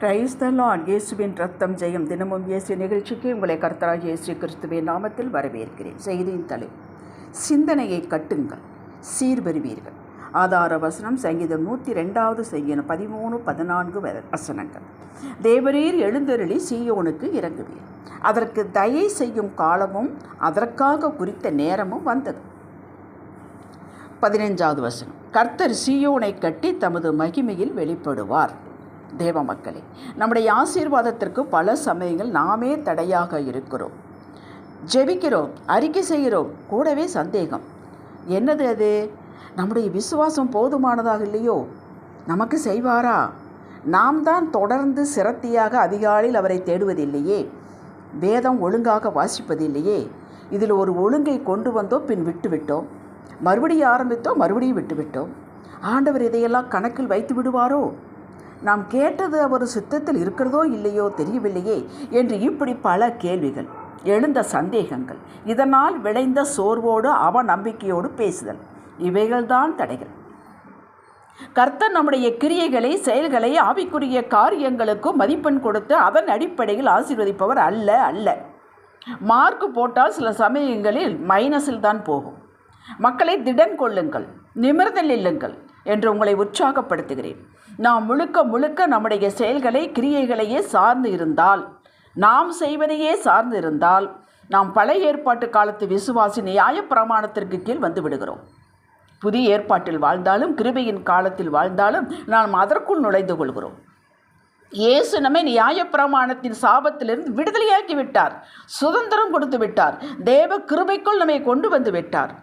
Praise the Lord இயேசுவின் ரத்தம் ஜெயம். தினமும் இயேசு நிகழ்ச்சிக்கு உங்களை கர்த்தராக இயேசு கிறிஸ்துவின் நாமத்தில் வரவேற்கிறேன். செய்தியின் தலை சிந்தனையை கட்டுங்கள் சீர்பெறுவீர்கள் ஆதார வசனம் சங்கீதம் நூற்றி ரெண்டாவது சங்கீதம் பதிமூணு பதினான்கு வ- வசனங்கள். தேவரீர் எழுந்தருளி சீயோனுக்கு இறங்குவீர். அதற்கு தயை செய்யும் காலமும் அதற்காக குறித்த நேரமும் வந்தது. பதினைஞ்சாவது வசனம் கர்த்தர் சீயோனை கட்டி தமது மகிமையில் வெளிப்படுவார். தேவ மக்களே நம்முடைய ஆசீர்வாதத்திற்கு பல சமயங்கள் நாமே தடையாக இருக்கிறோம். ஜெபிக்கிறோம் அறிக்கை செய்கிறோம் கூடவே சந்தேகம். என்னது அது? நம்முடைய விசுவாசம் போதுமானதாக இல்லையோ? நமக்கு செய்வாரா? நாம் தான் தொடர்ந்து சிரத்தியாக அதிகாலையில் அவரை தேடுவதில்லையே? வேதம் ஒழுங்காக வாசிப்பதில்லையே? இதில் ஒரு ஒழுங்கை கொண்டு வந்தோம் பின் விட்டுவிட்டோம் மறுபடியும் ஆரம்பித்தோம் மறுபடியும் விட்டுவிட்டோம் ஆண்டவர் இதையெல்லாம் கணக்கில் வைத்து விடுவாரோ? நாம் கேட்டது அவர் சித்தத்தில் இருக்கிறதோ இல்லையோ தெரியவில்லையே என்று இப்படி பல கேள்விகள் எழுந்த சந்தேகங்கள் இதனால் விளைந்த சோர்வோடு அவ நம்பிக்கையோடு பேசுதல் இவைகள்தான் தடைகள். கர்த்தர் நம்முடைய கிரியைகளை செயல்களை ஆவிக்குரிய காரியங்களுக்கு மதிப்பெண் கொடுத்து அதன் அடிப்படையில் ஆசீர்வதிப்பவர் அல்ல அல்ல. மார்க் போட்டால் சில சமயங்களில் மைனஸில் தான் போகும். மக்களை திடன் கொள்ளுங்கள் நிமிர்ந்து நில்லுங்கள் என்று உங்களை உற்சாகப்படுத்துகிறேன். நாம் முழுக்க முழுக்க நம்முடைய செயல்களை கிரியைகளையே சார்ந்து இருந்தால் நாம் செய்வதையே சார்ந்து இருந்தால் நாம் பழைய ஏற்பாட்டு காலத்து விசுவாசி நியாய பிரமாணத்திற்கு கீழ் வந்து விடுகிறோம். புதிய ஏற்பாட்டில் வாழ்ந்தாலும் கிருபையின் காலத்தில் வாழ்ந்தாலும் நாம் அதற்குள் நுழைந்து கொள்கிறோம். இயேசு நம்மை நியாயப்பிரமாணத்தின் சாபத்திலிருந்து விடுதலையாக்கி விட்டார் சுதந்திரம் கொடுத்து விட்டார் தேவ கிருபைக்குள் நம்மை கொண்டு வந்து விட்டார்.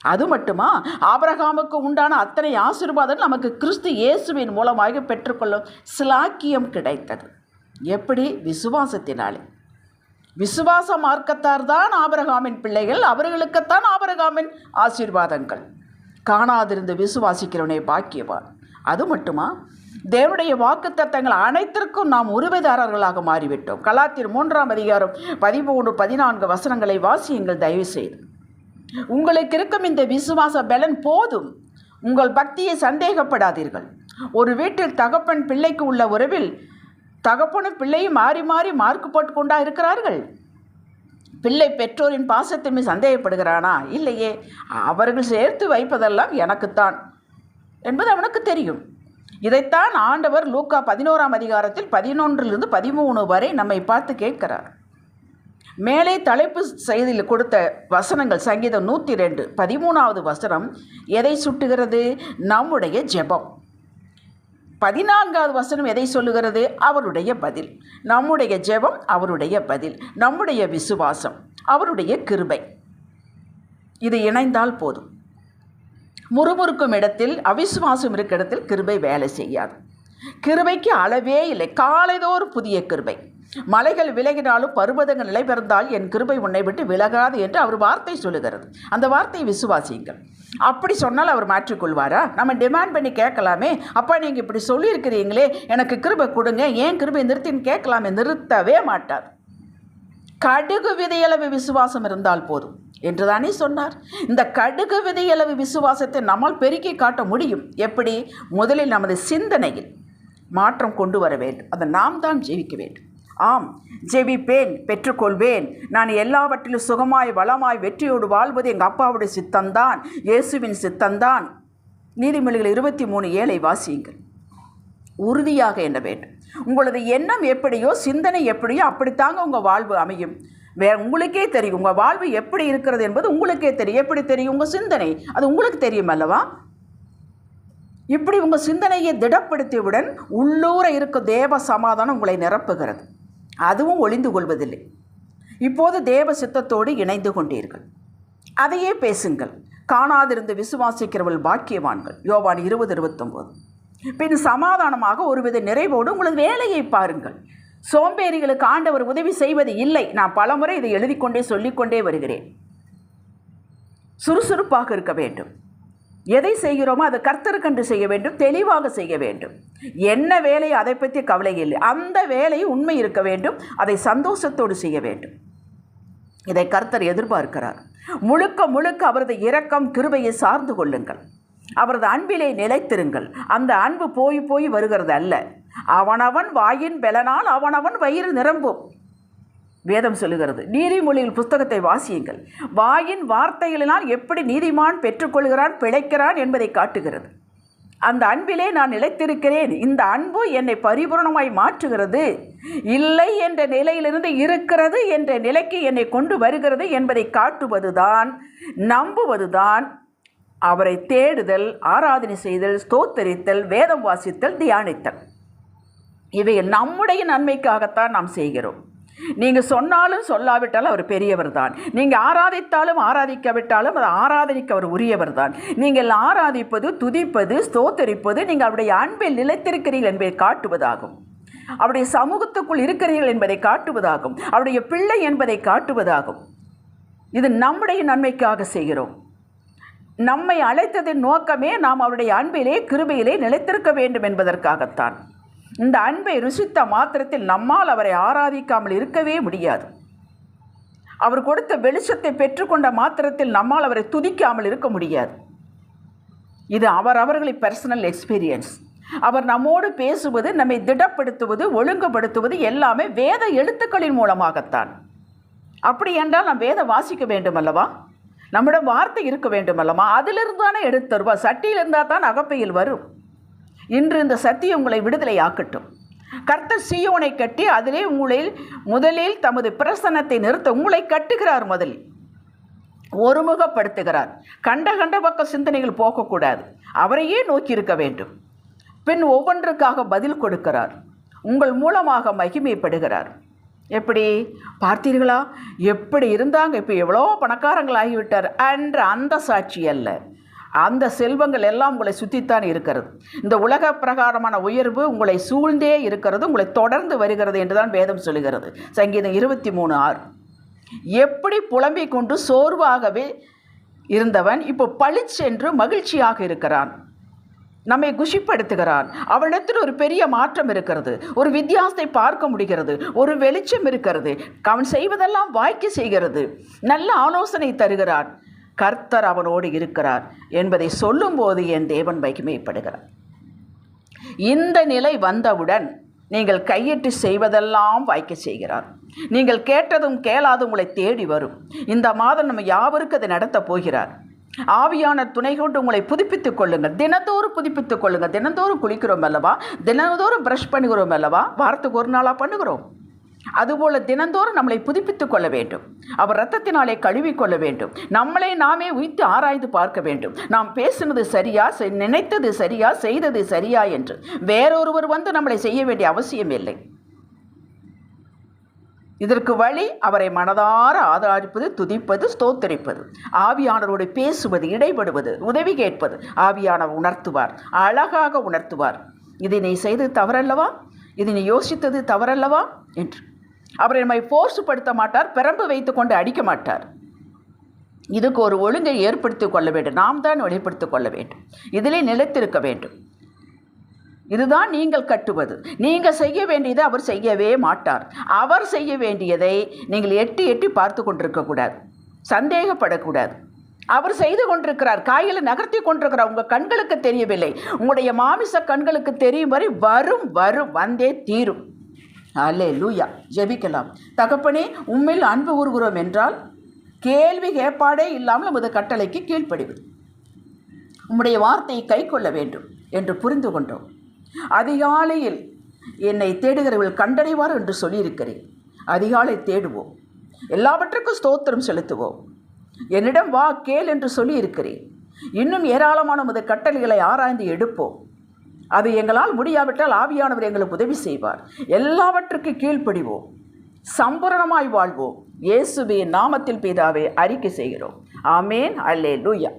அது மட்டுமா? ஆபரகாமுக்கு உண்டான அத்தனை ஆசீர்வாதம் நமக்கு கிறிஸ்து இயேசுவின் மூலமாக பெற்றுக்கொள்ளும் சிலாக்கியம் கிடைத்தது. எப்படி? விசுவாசத்தினாலே. விசுவாச மார்க்கத்தார் தான் ஆபரகாமின் பிள்ளைகள் அவர்களுக்குத்தான் ஆபரகாமின் ஆசீர்வாதங்கள். காணாதிருந்து விசுவாசிக்கிறவனே பாக்கியவான். அது மட்டுமா? தேவனுடைய வாக்குத்தத்தங்கள் அனைத்திற்கும் நாம் உரிமைதாரர்களாக மாறிவிட்டோம். கலாத்திர் மூன்றாம் அதிகாரம் பதிமூணு பதினான்கு வசனங்களை வாசியுங்கள் தயவு செய்து உங்களுக்கு இருக்கும் இந்த விசுவாச பலன் போதும். உங்கள் பக்தியை சந்தேகப்படாதீர்கள். ஒரு வீட்டில் தகப்பன் பிள்ளைக்கு உள்ள உறவில் தகப்பனும் பிள்ளையும் மாறி மாறி மார்க்கு போட்டு கொண்டா இருக்கிறார்கள்? பிள்ளை பெற்றோரின் பாசத்தின் சந்தேகப்படுகிறானா? இல்லையே. அவர்கள் சேர்த்து வைப்பதெல்லாம் எனக்குத்தான் என்பது அவனுக்கு தெரியும். இதைத்தான் ஆண்டவர் லூக்கா பதினோராம் அதிகாரத்தில் பதினொன்றிலிருந்து பதிமூணு வரை நம்மை பார்த்து கேட்கிறார். மேலே தலைப்பு செய்தியில் கொடுத்த வசனங்கள் சங்கீதம் நூற்றி ரெண்டு பதிமூணாவது வசனம் எதை சுட்டுகிறது? நம்முடைய ஜெபம். பதினான்காவது வசனம் எதை சொல்லுகிறது? அவருடைய பதில். நம்முடைய ஜெபம் அவருடைய பதில். நம்முடைய விசுவாசம் அவருடைய கிருபை. இது இணைந்தால் போதும். முறுமுறுக்கும் இடத்தில் அவிசுவாசம் இருக்கிற இடத்தில் கிருபை வேலை செய்யாது. கிருபைக்கு அளவே இல்லை. காலைதோறும் புதிய கிருபை. மலைகள் விலகினாலும் பருவதங்கள் நிலை பிறந்தால் என் கிருபை உன்னை விட்டு விலகாது என்று அவர் வார்த்தை சொல்லுகிறது. அந்த வார்த்தையை விசுவாசியுங்கள். அப்படி சொன்னால் அவர் மாற்றிக்கொள்வாரா? நம்ம டிமாண்ட் பண்ணி கேட்கலாமே. அப்பா நீங்கள் இப்படி சொல்லியிருக்கிறீங்களே. எனக்கு கிருபை கொடுங்க. ஏன் கிருபை நிறுத்தின்னு கேட்கலாமே? நிறுத்தவே மாட்டார். கடுகு விதையளவு விசுவாசம் இருந்தால் போதும் என்று தானே சொன்னார். இந்த கடுகு விதையளவு விசுவாசத்தை நம்மால் பெருக்கி காட்ட முடியும். எப்படி? முதலில் நமது சிந்தனையில் மாற்றம் கொண்டு வர வேண்டும். அதை நாம் தான் ஜெயிக்க வேண்டும். ஆம் ஜெபிப்பேன் பெற்றுக்கொள்வேன். நான் எல்லாவற்றிலும் சுகமாய் வளமாய் வெற்றியோடு வாழ்வது எங்கள் அப்பாவுடைய சித்தந்தான் இயேசுவின் சித்தந்தான். நீதிமொழிகள் இருபத்தி மூணு ஏழை வாசியுங்கள். உறுதியாக எண்ண வேண்டும்? உங்களது எண்ணம் எப்படியோ சிந்தனை எப்படியோ அப்படித்தாங்க உங்கள் வாழ்வு அமையும். வேற உங்களுக்கே தெரியும் உங்கள் வாழ்வு எப்படி இருக்கிறது என்பது உங்களுக்கே தெரியும். எப்படி தெரியும்? உங்கள் சிந்தனை. அது உங்களுக்கு தெரியும் அல்லவா? இப்படி உங்கள் சிந்தனையை திடப்படுத்தியவுடன் உள்ளூர இருக்கும் தேவ சமாதானம் உங்களை நிரப்புகிறது. அதுவும் ஒளிந்து கொள்வதில்லை. இப்போது தேவ சித்தத்தோடு இணைந்து கொண்டீர்கள். அதையே பேசுங்கள். காணாதிருந்து விசுவாசிக்கிறவள் பாக்கியவான்கள். யோவான் இருபது இருபத்தொம்போது. பின் சமாதானமாக ஒருவித நிறைவோடு உங்களது வேலையை பாருங்கள். சோம்பேறிகளுக்கு ஆண்டவர் உதவி செய்வது இல்லை. நான் பலமுறை இதை எழுதிக்கொண்டே சொல்லிக்கொண்டே வருகிறேன். சுறுசுறுப்பாக இருக்க வேண்டும். எதை செய்கிறோமோ அதை கர்த்தருக்கன்று செய்ய வேண்டும் தெளிவாக செய்ய வேண்டும். என்ன வேலை அதை பற்றி கவலை இல்லை. அந்த வேலை உண்மை இருக்க வேண்டும் அதை சந்தோஷத்தோடு செய்ய வேண்டும். இதை கர்த்தர் எதிர்பார்க்கிறார். முழுக்க முழுக்க அவரது இரக்கம் கிருபையை சார்ந்து கொள்ளுங்கள். அவரது அன்பிலே நிலைத்திருங்கள். அந்த அன்பு போய் போய் வருகிறது அல்ல. அவனவன் வாயின் பெலனால் அவனவன் வயிறு நிரம்பும். வேதம் சொல்லுகிறது. நீதிமொழியில் புஸ்தகத்தை வாசியுங்கள். வாயின் வார்த்தைகளினால் எப்படி நீதிமான் பெற்றுக்கொள்கிறான் பிழைக்கிறான் என்பதை காட்டுகிறது. அந்த அன்பிலே நான் நிலைத்திருக்கிறேன். இந்த அன்பு என்னை பரிபூரணமாய் மாற்றுகிறது. இல்லை என்ற நிலையிலிருந்து இருக்கிறது என்ற நிலைக்கு என்னை கொண்டு வருகிறது என்பதை காட்டுவதுதான் நம்புவதுதான். அவரை தேடுதல் ஆராதனை செய்தல் ஸ்தோத்தரித்தல் வேதம் வாசித்தல் தியானித்தல். இவை நம்முடைய நன்மைக்காகத்தான் நாம் செய்கிறோம். நீங்கள் சொன்னாலும் சொல்லாவிட்டாலும் அவர் பெரியவர் தான் நீங்கள் ஆராதித்தாலும் ஆராதிக்காவிட்டாலும் அது ஆராதனைக்கு அவர் உரியவர் தான் நீங்கள் ஆராதிப்பது துதிப்பது ஸ்தோத்தரிப்பது நீங்கள் அவருடைய அன்பில் நிலைத்திருக்கிறீர்கள் என்பதை காட்டுவதாகும். அவருடைய சமூகத்துக்குள் இருக்கிறீர்கள் என்பதை காட்டுவதாகும். அவருடைய பிள்ளை என்பதை காட்டுவதாகும். இது நம்முடைய நன்மைக்காக செய்கிறோம். நம்மை அழைத்ததின் நோக்கமே நாம் அவருடைய அன்பிலே கிருபையிலே நிலைத்திருக்க வேண்டும் என்பதற்காகத்தான். இந்த அன்பை ருசித்த மாத்திரத்தில் நம்மால் அவரை ஆராதிக்காமல் இருக்கவே முடியாது. அவர் கொடுத்த வெளிச்சத்தை பெற்றுக்கொண்ட மாத்திரத்தில் நம்மால் அவரை துதிக்காமல் இருக்க முடியாது. இது அவர் அவர்களை பர்சனல் எக்ஸ்பீரியன்ஸ் அவர் நம்மோடு பேசுவது நம்மை திடப்படுத்துவது ஒழுங்குபடுத்துவது எல்லாமே வேத எழுத்துக்களின் மூலமாகத்தான். அப்படி என்றால் நாம் வேதம் வாசிக்க வேண்டும் அல்லவா நம்மிடம் வார்த்தை இருக்க வேண்டும் அல்லவா அதிலிருந்து தானே எடுத்து தருவா சட்டியில் இருந்தால் தான் அகப்பையில் வரும். இன்று இந்த சத்தியம் உங்களை விடுதலை ஆக்கட்டும் கர்த்தர் சீயோனை கட்டி அதிலே உங்களில் முதலில் தமது பிரசன்னத்தை நிறுத்த உங்களை கட்டுகிறார் முதலில். ஒருமுகப்படுத்துகிறார். கண்ட கண்ட பக்க சிந்தனைகள் போகக்கூடாது. அவரையே நோக்கி இருக்க வேண்டும். பின் ஒவ்வொன்றுக்காக பதில் கொடுக்கிறார். உங்கள் மூலமாக மகிமைப்படுகிறார். எப்படி? பார்த்தீர்களா? எப்படி இருந்தாங்க? இப்போ எவ்வளோ பணக்காரங்களாகிவிட்டார். என்ற அந்த சாட்சி அல்ல. அந்த செல்வங்கள் எல்லாம் உங்களை சுற்றித்தான் இருக்கிறது. இந்த உலக பிரகாரமான உயர்வு உங்களை சூழ்ந்தே இருக்கிறது உங்களை தொடர்ந்து வருகிறது என்றுதான் வேதம் சொல்லுகிறது. சங்கீதம் இருபத்தி மூணு ஆறு. எப்படி புலம்பிக் கொண்டு சோர்வாகவே இருந்தவன் இப்போ பளிச்சென்று மகிழ்ச்சியாக இருக்கிறான். நம்மை குஷிப்படுத்துகிறான். அவனிடத்தில் ஒரு பெரிய மாற்றம் இருக்கிறது. ஒரு வித்தியாசத்தை பார்க்க முடிகிறது. ஒரு வெளிச்சம் இருக்கிறது. அவன் செய்வதெல்லாம் வாய்க்கு செய்கிறது. நல்ல ஆலோசனை தருகிறான். கர்த்தர் அவனோடு இருக்கிறார் என்பதை சொல்லும்போது என் தேவன் மகிமைப்படுகிறார். இந்த நிலை வந்தவுடன் நீங்கள் கையிட்டு செய்வதெல்லாம் வாய்க்க செய்கிறார். நீங்கள் கேட்டதும் கேளாதும் உங்களை தேடி வரும். இந்த மாதம் நம்ம யாவருக்கு அதை நடத்தப் போகிறார்? ஆவியான துணை கொண்டு உங்களை புதுப்பித்துக் கொள்ளுங்கள். தினந்தோறும் புதுப்பித்துக் கொள்ளுங்கள். தினந்தோறும் குளிக்கிறோம் அல்லவா? தினந்தோறும் ப்ரஷ் பண்ணுகிறோம் அல்லவா? வாரத்துக்கு ஒரு நாளாக பண்ணுகிறோம். அதுபோல தினந்தோறும் நம்மளை புதுப்பித்துக் கொள்ள வேண்டும். அவர் ரத்தத்தினாலே கழுவிக்கொள்ள வேண்டும். நம்மளை நாமே உயித்து ஆராய்ந்து பார்க்க வேண்டும். நாம் பேசினது சரியா நினைத்தது சரியா செய்தது சரியா என்று. வேறொருவர் வந்து நம்மளை செய்ய வேண்டிய அவசியம் இல்லை. இதற்கு வழி அவரை மனதார ஆதரிப்பது துதிப்பது ஸ்தோத்தரிப்பது. ஆவியானவரோடு பேசுவது இடைபடுவது உதவி கேட்பது. ஆவியானவர் உணர்த்துவார் அழகாக உணர்த்துவார். இதை நீ செய்தது தவறல்லவா? இதை நீ யோசித்தது தவறல்லவா? என்று. அவர் நம்மை ஃபோர்ஸ் படுத்த மாட்டார் பிரம்பு வைத்து கொண்டு அடிக்க மாட்டார். இதுக்கு ஒரு ஒழுங்கை ஏற்படுத்திக் கொள்ள வேண்டும். நாம் தான் வெளிப்படுத்திக் கொள்ள வேண்டும். இதிலே நிலைத்திருக்க வேண்டும். இதுதான் நீங்கள் கட்டுவது. நீங்கள் செய்ய வேண்டியதை அவர் செய்யவே மாட்டார். அவர் செய்ய வேண்டியதை நீங்கள் எட்டி எட்டி பார்த்து கொண்டிருக்கக்கூடாது சந்தேகப்படக்கூடாது. அவர் செய்து கொண்டிருக்கிறார். காய்களை நகர்த்தி கொண்டிருக்கிறார். உங்கள் கண்களுக்கு தெரியவில்லை. உங்களுடைய மாமிச கண்களுக்கு தெரியும் வரை வரும் வரும் வந்தே தீரும். அல்லே லூயா ஜெபிக்கலாம். தகப்பனே உண்மையில் அன்பு கூறுகிறோம் என்றால் கேள்வி கேட்பாடே இல்லாமல் நமது கட்டளைக்கு கீழ்ப்படிவது உம்முடைய வார்த்தையை கை கொள்ள வேண்டும் என்று புரிந்து கொண்டோம். அதிகாலையில் என்னை தேடுகிறவர்கள் கண்டடைவார் என்று சொல்லியிருக்கிறேன். அதிகாலை தேடுவோம். எல்லாவற்றுக்கும் ஸ்தோத்திரம் செலுத்துவோம். என்னிடம் வா கேள் என்று சொல்லியிருக்கிறேன். இன்னும் ஏராளமான உமது கட்டளைகளை ஆராய்ந்து எடுப்போம். அது எங்களால் முடியாவிட்டால் ஆவியானவர் எங்களுக்கு உதவி செய்வார். எல்லாவற்றுக்கு கீழ்ப்படிவோம். சம்பூரணமாய் வாழ்வோம். இயேசுவின் நாமத்தில் பிதாவே அறிக்கை செய்கிறோம். ஆமேன். அல்லே லூயா